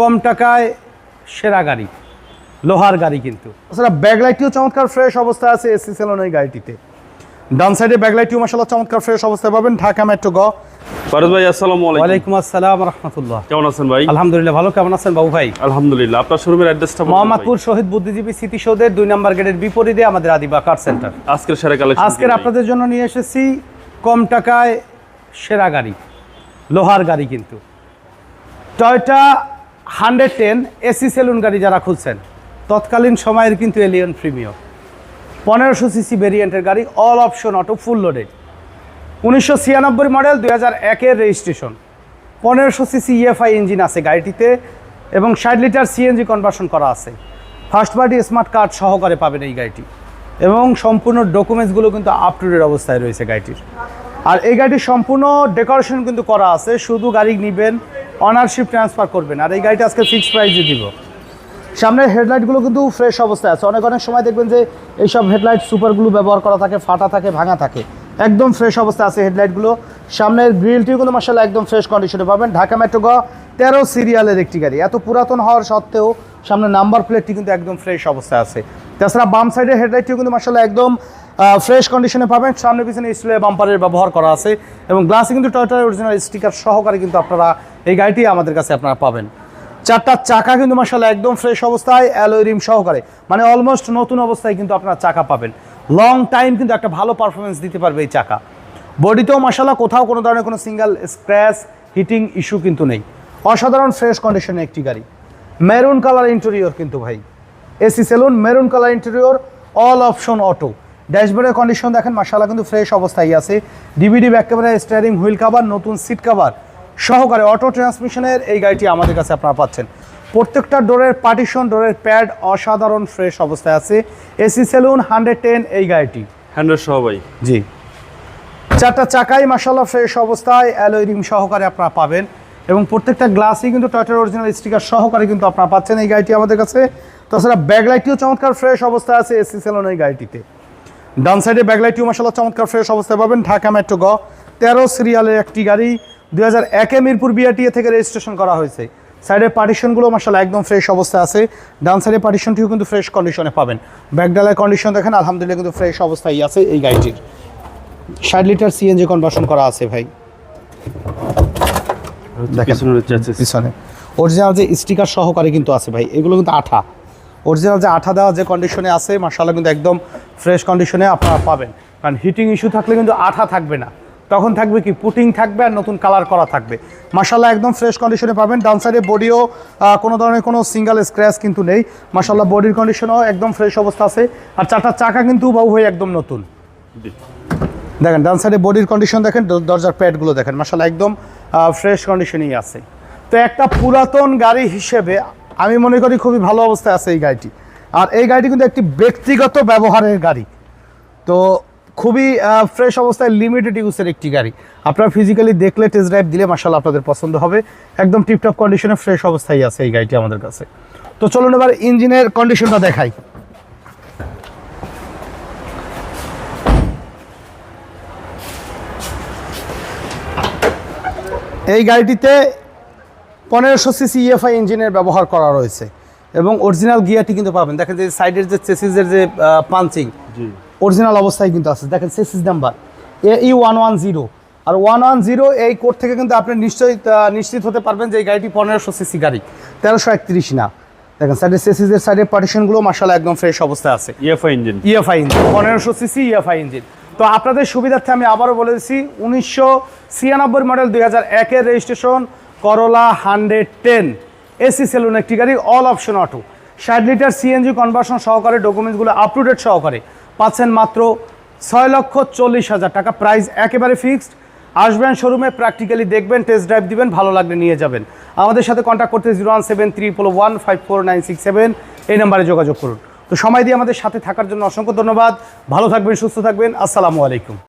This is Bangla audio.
কম টাকায় সেরা গাড়ি লোহার গাড়ি কিন্তু। তাছাড়া ব্যাকলাইটটিও চমৎকার ফ্রেশ অবস্থায় আছে এসি সেলন ওই গাড়িটিতে। ডান সাইডে ব্যাকলাইটটিও মাসাল্লাহ চমৎকার ফ্রেশ অবস্থায় পাবেন ঢাকা মেট্রো গ। ফারুজ ভাই আসসালামু আলাইকুম। ওয়ালাইকুম আসসালাম রহমতুল্লাহ। কেমন আছেন ভাই? আলহামদুলিল্লাহ ভালো। কেমন আছেন বাবু ভাই? আলহামদুলিল্লাহ আপনার শোরুমের অ্যাড্রেসটা মোহাম্মদপুর শহীদ বুদ্ধিজীবী স্মৃতিসৌধের দুই নম্বর গেটের বিপরীতে আমাদের আদিবা কার সেন্টার আজকের সেরা কালেকশন আজকের আপনাদের জন্য নিয়ে এসেছি কম টাকায় সেরা গাড়ি লোহার গাড়ি কিন্তু। Toyota hundred ten AC saloon গাড়ি যারা খুলছেন, তৎকালীন সময়ের কিন্তু এলিয়ন প্রিমিয়াম পনেরোশো সিসি ভেরিয়েন্টের গাড়ি all option auto full loaded উনিশশো ছিয়ানব্বই মডেল দুই হাজার একের রেজিস্ট্রেশন পনেরোশো সিসি ইএফআই ইঞ্জিন আছে গাড়িটিতে এবং ষাট লিটার সিএনজি কনভার্সন করা আছে। ফার্স্ট পার্টি স্মার্ট কার্ড সহকারে পাবেন এই গাড়িটি। এবং সম্পূর্ণ ডকুমেন্টসগুলো কিন্তু আপ টু ডেট অবস্থায় রয়েছে গাড়িটির। আর এই গাড়িটির সম্পূর্ণ ডেকোরেশন কিন্তু করা আছে, শুধু গাড়ি নেবেন অনারশিপ ট্রান্সফার করবেন আর এই গাড়িটা আজকে ফিক্সড প্রাইসে দিব। সামনের হেডলাইটগুলো কিন্তু ফ্রেশ অবস্থায় আছে। অনেক অনেক সময় দেখবেন যে এইসব হেডলাইট সুপারগুলো ব্যবহার করা থাকে, ফাটা থাকে, ভাঙা থাকে। একদম ফ্রেশ অবস্থায় আছে হেডলাইটগুলো। সামনের গ্রিলটিও কিন্তু মার্শাল একদম ফ্রেশ কন্ডিশনে পাবেন। ঢাকা মেট্রো গ তেরো সিরিয়ালের একটি গাড়ি। এত পুরাতন হওয়ার সত্ত্বেও সামনে নাম্বার প্লেটটি কিন্তু একদম ফ্রেশ অবস্থায় আছে। তাছাড়া বাম সাইডের হেডলাইটটিও কিন্তু মার্শাল একদম ফ্রেশ কন্ডিশনে পাবেন। সামনে পিছনে স্টিলের বাম্পারের ব্যবহার করা আছে। এবং গ্লাসে কিন্তু টয়টার অরিজিনাল স্টিকার সহকারে কিন্তু আপনারা এই গাড়িটি আমাদের কাছে আপনারা পাবেন। চারটা চাকা কিন্তু মাসাল্লাহ একদম ফ্রেশ অবস্থায় রিম সহকারে। মানে অলমোস্ট নতুন অবস্থায় কিন্তু আপনারা চাকা পাবেন। লং টাইম কিন্তু একটা ভালো পারফরমেন্স দিতে পারবে এই চাকা। বডিতেও মাসাল্লাহ কোথাও কোনো ধরনের কোনো সিঙ্গেল স্ক্র্যাচ হিটিং ইস্যু কিন্তু নেই। অসাধারণ ফ্রেশ কন্ডিশনে একটি গাড়ি। মেরুন কালার ইন্টেরিয়র কিন্তু ভাই। AC saloon maroon colour interior all option auto ড্যাশবোর্ডের condition দেখেন মাসাল্লাহ কিন্তু ফ্রেশ অবস্থায় আছে। DVD back camera steering wheel cover নতুন সিট কাভার সহকারে অটো ট্রান্সমিশনের এই গাড়িটি আমাদের কাছে আপনারা পাচ্ছেন। প্রত্যেকটা ডোরের পার্টিশন ডোরের প্যাড অসাধারণ ফ্রেশ অবস্থায় আছে। এসি সেলুন হান্ড্রেড টেন এই গাড়িটি। হ্যান্ডেল সহ ভাই। জি। চারটা চাকাই মাসাল্লাহ ফ্রেশ অবস্থায় অ্যালোয় রিম সহকারে আপনারা পাবেন। এবং প্রত্যেকটা গ্লাসই কিন্তু টয়টার অরিজিনাল স্টিকার সহকারে কিন্তু আপনারা পাচ্ছেন এই গাড়িটি আমাদের কাছে। তাছাড়া ব্যাকলাইটটিও চমৎকার ফ্রেশ অবস্থায় আছে এসি সেলুন এই গাড়িটিতে। ডান সাইডে ব্যাকলাইটটিও মাসাল্লাহ চমৎকার ফ্রেশ অবস্থায় পাবেন। ঢাকা মেট্রো গ। তেরো সিরিয়ালের একটি গাড়ি। দুই হাজার একে মিরপুর বিআরটিএ থেকে রেজিস্ট্রেশন করা হয়েছে। সাইডের পার্টিশনগুলো মাসাল্লাহ একদম ফ্রেশ অবস্থায় আছে। ডান সাইডের পার্টিশনটিও কিন্তু ফ্রেশ কন্ডিশনে পাবেন। ব্যাকডালার কন্ডিশন দেখেন আলহামদুলিল্লাহ কিন্তু ফ্রেশ অবস্থায় আছে এই গাড়িটির। ষাট লিটার সিএনজি কনভার্সন করা আছে ভাই। দেখেন। পিছনে। অরিজিনাল যে স্টিকার সহকারে কিন্তু আছে ভাই এগুলো কিন্তু আঠা। অরিজিনাল যে আঠা দেওয়া যে কন্ডিশনে আছে মার্শাল্লাহ কিন্তু একদম ফ্রেশ কন্ডিশনে আপনারা পাবেন। কারণ হিটিং ইস্যু থাকলে কিন্তু আঠা থাকবে না। তখন থাকবে কি? পুটিং থাকবে আর নতুন কালার করা থাকবে। মার্শাল্লাহ একদম ফ্রেশ কন্ডিশনে পাবেন। ডান সাইডে বডিও কোনো ধরনের কোনো সিঙ্গেল স্ক্র্যাচ কিন্তু নেই। মার্শাল্লাহ বডির কন্ডিশনও একদম ফ্রেশ অবস্থা আছে। আর চারটা চাকা কিন্তু বাবু ভাই একদম নতুন। দেখেন ডান সাইডে বডির কন্ডিশন দেখেন দরজার প্যাডগুলো দেখেন। মাসাল একদম ফ্রেশ কন্ডিশনেই আছে। তো একটা পুরাতন গাড়ি হিসেবে আমি মনে করি খুবই ভালো অবস্থায় আছে এই গাড়িটি। আর এই গাড়িটি কিন্তু একটি ব্যক্তিগত ব্যবহারের গাড়ি। তো খুবই ফ্রেশ অবস্থায় লিমিটেড ইউজের একটি গাড়ি। আপনারা ফিজিক্যালি দেখলে টেস্ট ড্রাইভ দিলে মাসাল আপনাদের পছন্দ হবে। একদম টিপটপ কন্ডিশনে ফ্রেশ অবস্থায় আছে এই গাড়িটি আমাদের কাছে। তো চলুন এবার ইঞ্জিনের কন্ডিশনটা দেখাই। এই গাড়িটিতে পনেরোশো সিসি ইএফআই ইঞ্জিনের ব্যবহার করা রয়েছে এবং অরিজিনাল গিয়ারটি কিন্তু পাবেন। দেখেন যে সাইডের যে চেসিসের যে পাঞ্চিং অরিজিনাল অবস্থায় কিন্তু আছে। দেখেন chassis number A E one one zero R one one zero এই কোড থেকে কিন্তু আপনি নিশ্চয়ই নিশ্চিত হতে পারবেন যে এই গাড়িটি পনেরোশো সিসি গাড়ি। তেরোশো একত্রিশ না। দেখেন সাইডের চেসিসের সাইডের পার্টিশনগুলো মার্শাল একদম ফ্রেশ অবস্থায় আছে। ইএফআই ইঞ্জিন ইএফআই ইঞ্জিন পনেরোশো সিসি ইএফআই ইঞ্জিন তো আপনাদের সুবিধার্থে আমি আবারও বলে দিচ্ছি উনিশশো ছিয়ানব্বই মডেল দুই হাজার একের রেজিস্ট্রেশন করলা হান্ড্রেড টেন এসি সেলুন একটি গাড়ি অল অপশন অটো ষাট লিটার সিএনজি কনভার্সন সহকারে ডকুমেন্টসগুলো আপ টু ডেট সহকারে। পাচ্ছেন মাত্র ছয় লক্ষ চল্লিশ হাজার টাকা। প্রাইস একেবারে ফিক্সড আসবেন শোরুমে প্র্যাকটিক্যালি দেখবেন টেস্ট ড্রাইভ দিবেন, ভালো লাগলে নিয়ে যাবেন। আমাদের সাথে কন্ট্যাক্ট করতে zero one seven three four one five four nine six seven এই নাম্বারে যোগাযোগ করুন। তো সময় দিয়ে আমাদের সাথে থাকার জন্য অসংখ্য ধন্যবাদ। ভালো থাকবেন, সুস্থ থাকবেন। আসসালামু আলাইকুম।